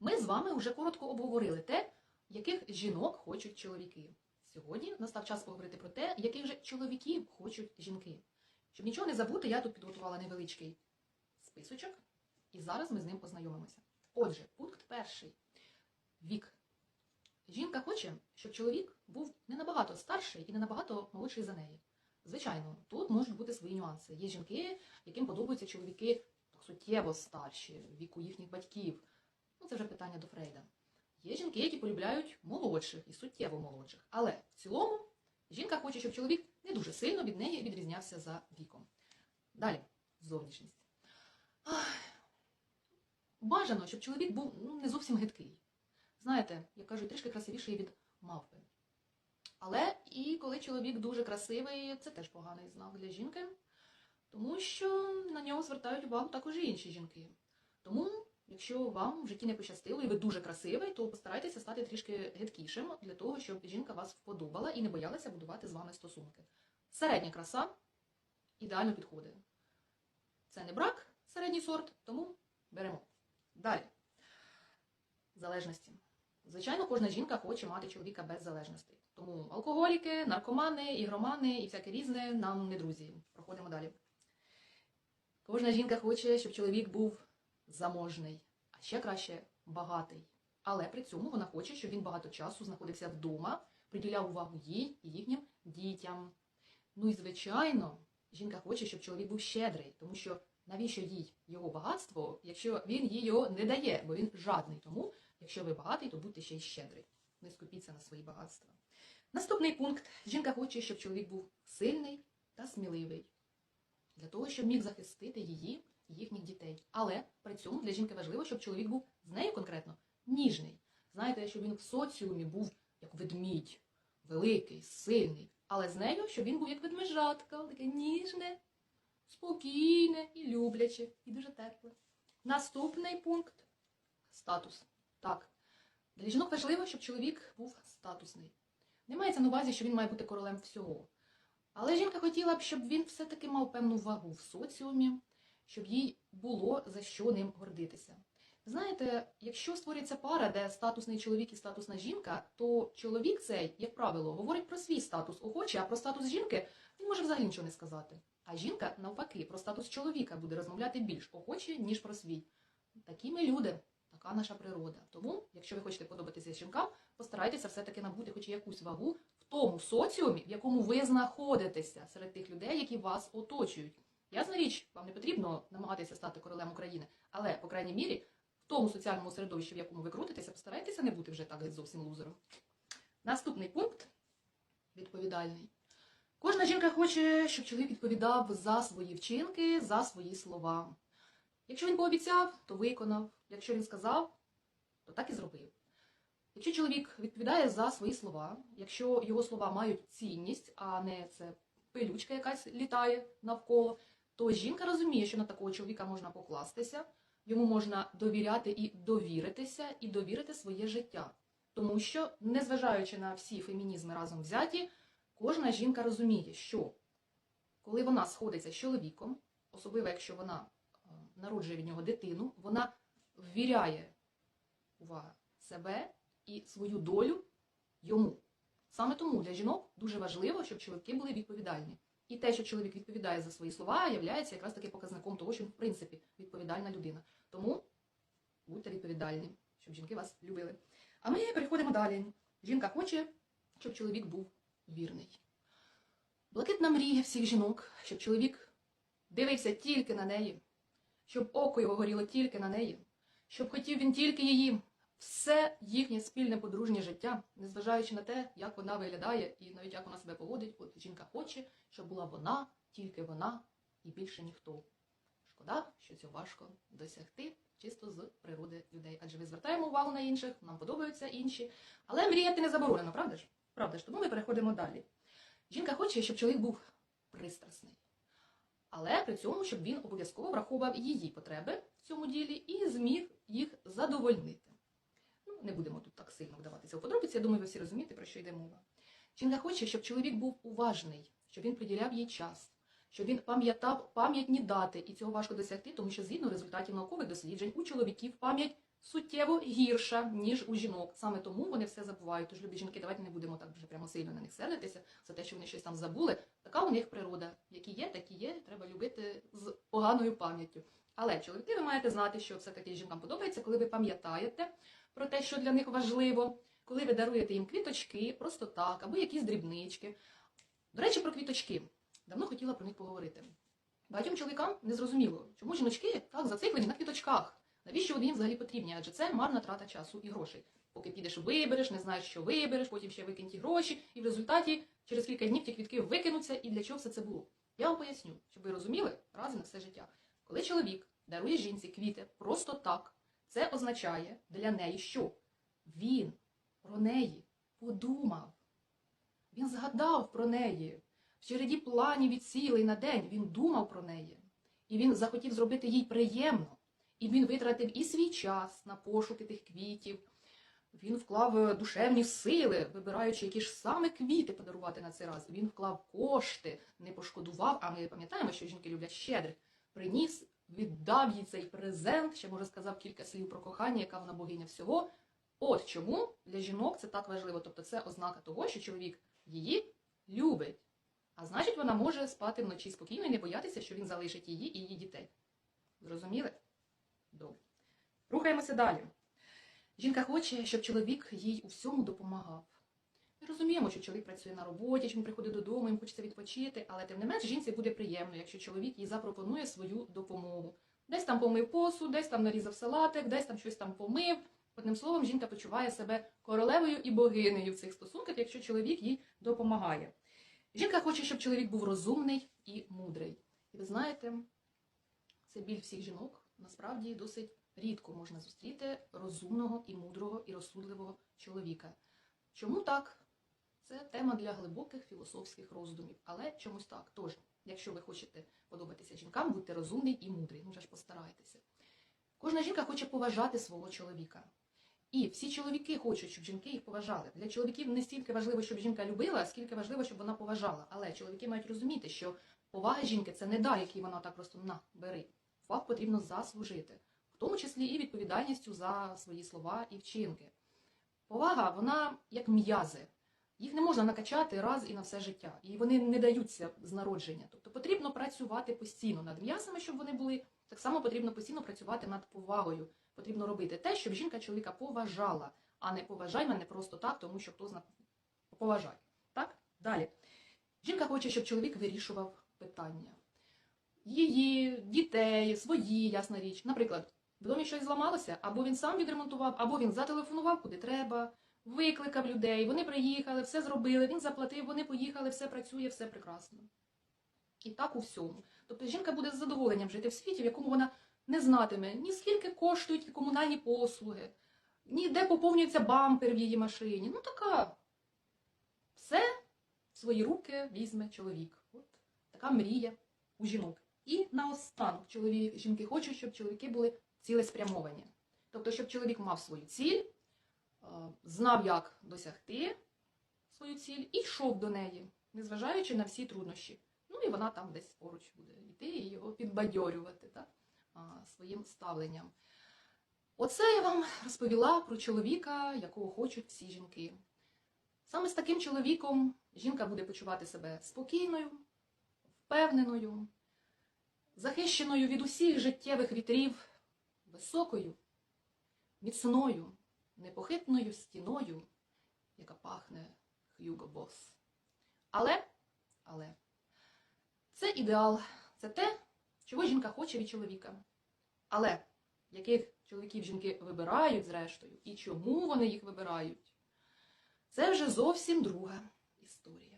Ми з вами вже коротко обговорили те, яких жінок хочуть чоловіки. Сьогодні настав час поговорити про те, яких же чоловіків хочуть жінки. Щоб нічого не забути, я тут підготувала невеличкий списочок, і зараз ми з ним познайомимося. Отже, пункт перший. Вік. Жінка хоче, щоб чоловік був не набагато старший і не набагато молодший за неї. Звичайно, тут можуть бути свої нюанси. Є жінки, яким подобаються чоловіки суттєво старші, віку їхніх батьків. Ну, це вже питання до Фрейда. Є жінки, які полюбляють молодших і суттєво молодших. Але в цілому жінка хоче, щоб чоловік не дуже сильно від неї відрізнявся за віком. Далі, зовнішність. Бажано, щоб чоловік був ну, не зовсім гидкий. Знаєте, як кажуть, трішки красивіший від мавпи. Але і коли чоловік дуже красивий, це теж поганий знак для жінки, тому що на нього звертають увагу також і інші жінки. Тому, якщо вам в житті не пощастило і ви дуже красивий, то постарайтеся стати трішки гидкішим для того, щоб жінка вас вподобала і не боялася будувати з вами стосунки. Середня краса ідеально підходить. Це не брак, середній сорт, тому беремо. Далі. Залежності. Звичайно, кожна жінка хоче мати чоловіка без залежностей. Тому алкоголіки, наркомани, ігромани і всяке різне нам не друзі. Проходимо далі. Кожна жінка хоче, щоб чоловік був заможний, а ще краще багатий. Але при цьому вона хоче, щоб він багато часу знаходився вдома, приділяв увагу їй і їхнім дітям. Ну і звичайно, жінка хоче, щоб чоловік був щедрий, тому що навіщо їй його багатство, якщо він їй його не дає, бо він жадний. Тому, якщо ви багатий, то будьте ще й щедрий. Не скупіться на свої багатства. Наступний пункт. Жінка хоче, щоб чоловік був сильний та сміливий. Для того, щоб міг захистити її їхніх дітей. Але при цьому для жінки важливо, щоб чоловік був з нею конкретно ніжний. Знаєте, щоб він в соціумі був як ведмідь, великий, сильний. Але з нею, щоб він був як ведмежатка, таке ніжне, спокійне і любляче, і дуже тепле. Наступний пункт статус. Так. Для жінок важливо, щоб чоловік був статусний. Не мається на увазі, що він має бути королем всього. Але жінка хотіла б, щоб він все-таки мав певну вагу в соціумі, щоб їй було за що ним гордитися. Знаєте, якщо створюється пара, де статусний чоловік і статусна жінка, то чоловік цей, як правило, говорить про свій статус охоче, а про статус жінки він може взагалі нічого не сказати. А жінка, навпаки, про статус чоловіка буде розмовляти більш охоче, ніж про свій. Такі ми люди, така наша природа. Тому, якщо ви хочете подобатися жінкам, постарайтеся все-таки набути хоч якусь вагу в тому соціумі, в якому ви знаходитеся серед тих людей, які вас оточують. Ясна річ, вам не потрібно намагатися стати королем України, але, по крайній мірі, в тому соціальному середовищі, в якому ви крутитеся, постарайтеся не бути вже так зовсім лузером. Наступний пункт відповідальний. Кожна жінка хоче, щоб чоловік відповідав за свої вчинки, за свої слова. Якщо він пообіцяв, то виконав. Якщо він сказав, то так і зробив. Якщо чоловік відповідає за свої слова, якщо його слова мають цінність, а не це пилючка якась літає навколо, то жінка розуміє, що на такого чоловіка можна покластися, йому можна довіряти і довіритися, і довірити своє життя. Тому що, незважаючи на всі фемінізми разом взяті, кожна жінка розуміє, що коли вона сходиться з чоловіком, особливо якщо вона е, народжує від нього дитину, вона ввіряє увага, себе і свою долю йому. Саме тому для жінок дуже важливо, щоб чоловіки були відповідальні. І те, що чоловік відповідає за свої слова, є якраз таки показником того, що він, в принципі, відповідальна людина. Тому будьте відповідальні, щоб жінки вас любили. А ми переходимо далі. Жінка хоче, щоб чоловік був вірний. Блакитна мрія всіх жінок, щоб чоловік дивився тільки на неї, щоб око його горіло тільки на неї, щоб хотів він тільки її. Все їхнє спільне подружнє життя, незважаючи на те, як вона виглядає і навіть як вона себе поводить, от жінка хоче, щоб була вона, тільки вона і більше ніхто. Шкода, що цього важко досягти чисто з природи людей. Адже ми звертаємо увагу на інших, нам подобаються інші. Але мріяти не заборонено, правда ж? Правда ж, тому ми переходимо далі. Жінка хоче, щоб чоловік був пристрасний. Але при цьому, щоб він обов'язково враховував її потреби в цьому ділі і зміг їх задовольнити. Не будемо тут так сильно вдаватися у подробиці, я думаю, ви всі розумієте, про що йде мова. Жінка хоче, щоб чоловік був уважний, щоб він приділяв їй час, щоб він пам'ятав пам'ятні дати, і цього важко досягти, тому що згідно результатів наукових досліджень у чоловіків пам'ять суттєво гірша, ніж у жінок. Саме тому вони все забувають. Тож, любі жінки, давайте не будемо так вже прямо сильно на них сердитися за те, що вони щось там забули. Така у них природа. Які є, такі є. Треба любити з поганою пам'яттю. Але чоловіки, ви маєте знати, що все-таки жінкам подобається, коли ви пам'ятаєте про те, що для них важливо, коли ви даруєте їм квіточки, просто так, або якісь дрібнички. До речі, про квіточки. Давно хотіла про них поговорити. Багатьом чоловікам не зрозуміло, чому жіночки так зациклені на квіточках. Навіщо вони їм взагалі потрібні? Адже це марна трата часу і грошей. Поки підеш вибереш, не знаєш, що вибереш, потім ще викинь ті гроші, і в результаті через кілька днів ті квітки викинуться, і для чого все це було. Я вам поясню, щоб ви розуміли раз на все життя. Коли чоловік дарує жінці квіти просто так, це означає для неї, що він про неї подумав. Він згадав про неї. В череді планів від цілий на день він думав про неї. І він захотів зробити їй приємно. І він витратив і свій час на пошуки тих квітів. Він вклав е, душевні сили, вибираючи, які ж саме квіти подарувати на цей раз. Він вклав кошти, не пошкодував. А ми пам'ятаємо, що жінки люблять щедрих. Приніс, віддав їй цей презент, ще може сказав кілька слів про кохання, яка вона богиня всього. От чому для жінок це так важливо. Тобто це ознака того, що чоловік її любить. А значить, вона може спати вночі спокійно і не боятися, що він залишить її і її дітей. Зрозуміли? Добре. Рухаємося далі. Жінка хоче, щоб чоловік їй у всьому допомагав. Розуміємо, що чоловік працює на роботі, він приходить додому, йому хочеться відпочити, але тим не менш жінці буде приємно, якщо чоловік їй запропонує свою допомогу. Десь там помив посуд, десь там нарізав салатик, десь там щось там помив. Одним словом, жінка почуває себе королевою і богинею в цих стосунках, якщо чоловік їй допомагає. Жінка хоче, щоб чоловік був розумний і мудрий. І ви знаєте, це біль всіх жінок. Насправді досить рідко можна зустріти розумного і мудрого і розсудливого чоловіка. Чому так? Це тема для глибоких філософських роздумів, але чомусь так. Тож, якщо ви хочете подобатися жінкам, будьте розумний і мудрий. Ну вже ж постарайтеся. Кожна жінка хоче поважати свого чоловіка. І всі чоловіки хочуть, щоб жінки їх поважали. Для чоловіків не стільки важливо, щоб жінка любила, скільки важливо, щоб вона поважала. Але чоловіки мають розуміти, що повага жінки це не дар, який вона так просто на бери. Факт потрібно заслужити, в тому числі і відповідальністю за свої слова і вчинки. Повага, вона як м'язи. Їх не можна накачати раз і на все життя, і вони не даються з народження. Тобто потрібно працювати постійно над м'ясами, щоб вони були. Так само потрібно постійно працювати над повагою. Потрібно робити те, щоб жінка чоловіка поважала, а не поважай мене просто так, тому що хто зна поважай. Так? Далі. Жінка хоче, щоб чоловік вирішував питання. Її, дітей, свої, ясна річ. Наприклад, в домі щось зламалося, або він сам відремонтував, або він зателефонував куди треба, викликав людей, вони приїхали, все зробили, він заплатив, вони поїхали, все працює, все прекрасно. І так у всьому. Тобто жінка буде з задоволенням жити в світі, в якому вона не знатиме ні скільки коштують комунальні послуги, ні де поповнюється бампер в її машині. Ну така. Все в свої руки візьме чоловік. От така мрія у жінок. І наостанок чоловік, жінки хочуть, щоб чоловіки були цілеспрямовані. Тобто, щоб чоловік мав свою ціль, знав, як досягти свою ціль, і йшов до неї, незважаючи на всі труднощі. Ну і вона там десь поруч буде йти і його підбадьорювати так, своїм ставленням. Оце я вам розповіла про чоловіка, якого хочуть всі жінки. Саме з таким чоловіком жінка буде почувати себе спокійною, впевненою, захищеною від усіх життєвих вітрів, високою, міцною, непохитною стіною, яка пахне Х'юго Бос. Але, але, це ідеал, це те, чого жінка хоче від чоловіка. Але яких чоловіків жінки вибирають, зрештою, і чому вони їх вибирають, це вже зовсім друга історія.